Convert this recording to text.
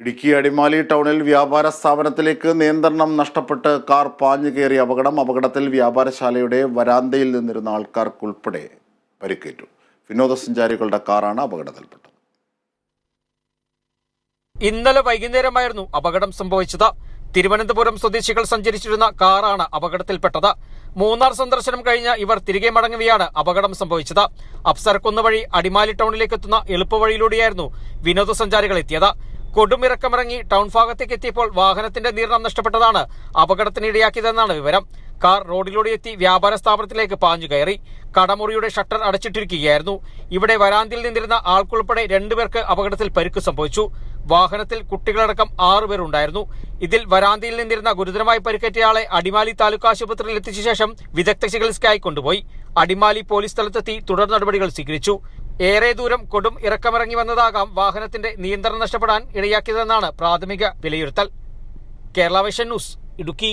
ഇടുക്കി അടിമാലി ടൗണിൽ വ്യാപാര സ്ഥാപനത്തിലേക്ക് നിയന്ത്രണം നഷ്ടപ്പെട്ട് കാർ പാഞ്ഞു കയറിയ അപകടം അപകടത്തിൽ വ്യാപാരശാലയുടെ വരാന്തയിൽ നിന്നിരുന്ന ആൾക്കാർക്കുൾപ്പെടെ പരിക്കേറ്റു. വിനോദസഞ്ചാരികളുടെ കാറാണ് അപകടത്തിൽപ്പെട്ടത്. ഇന്നലെ വൈകുന്നേരമായിരുന്നു അപകടം സംഭവിച്ചത്. തിരുവനന്തപുരം സ്വദേശികൾ സഞ്ചരിച്ചിരുന്ന കാറാണ് അപകടത്തിൽപ്പെട്ടത്. മൂന്നാർ സന്ദർശനം കഴിഞ്ഞ ഇവർ തിരികെ മടങ്ങവെയാണ് അപകടം സംഭവിച്ചത്. അപ്സരക്കുന്ന് വഴി അടിമാലി ടൗണിലേക്ക് എത്തുന്ന എളുപ്പവഴിയിലൂടെയായിരുന്നു വിനോദസഞ്ചാരികൾ എത്തിയത്. കൊടുമിറക്കമിറങ്ങി ടൗൺ ഭാഗത്തേക്ക് എത്തിയപ്പോൾ വാഹനത്തിന്റെ നിയന്ത്രണം നഷ്ടപ്പെട്ടതാണ്. അപകടത്തിനിടയാക്കിയതെന്നാണ് വിവരം. കാർ റോഡിലൂടെ എത്തി വ്യാപാര സ്ഥാപനത്തിലേക്ക് പാഞ്ഞു കയറി. കടമുറിയുടെ ഷട്ടർ അടച്ചിട്ടിരിക്കുകയായിരുന്നു. ഇവിടെ വരാന്തിൽ നിന്നിരുന്ന ആൾക്കുൾപ്പെടെ രണ്ടുപേർക്ക് അപകടത്തിൽ പരിക്ക് സംഭവിച്ചു. വാഹനത്തിൽ കുട്ടികളടക്കം ആറുപേരുണ്ടായിരുന്നു ഇതിൽ വരാന്തിയിൽ നിന്നിരുന്ന ഗുരുതരമായി പരിക്കേറ്റയാളെ അടിമാലി താലൂക്ക് ആശുപത്രിയിൽ എത്തിച്ച ശേഷം വിദഗ്ധ ചികിത്സയ്ക്കായി കൊണ്ടുപോയി. അടിമാലി പോലീസ് സ്ഥലത്തെത്തി തുടർ നടപടികൾ സ്വീകരിച്ചു. ഏറെ ദൂരം കൊടും ഇറക്കമിറങ്ങി വന്നതാകാം വാഹനത്തിന്റെ നിയന്ത്രണം നഷ്ടപ്പെടാൻ ഇടയാക്കിയതെന്നാണ് പ്രാഥമിക വിലയിരുത്തൽ. Kerala vision news Idukki.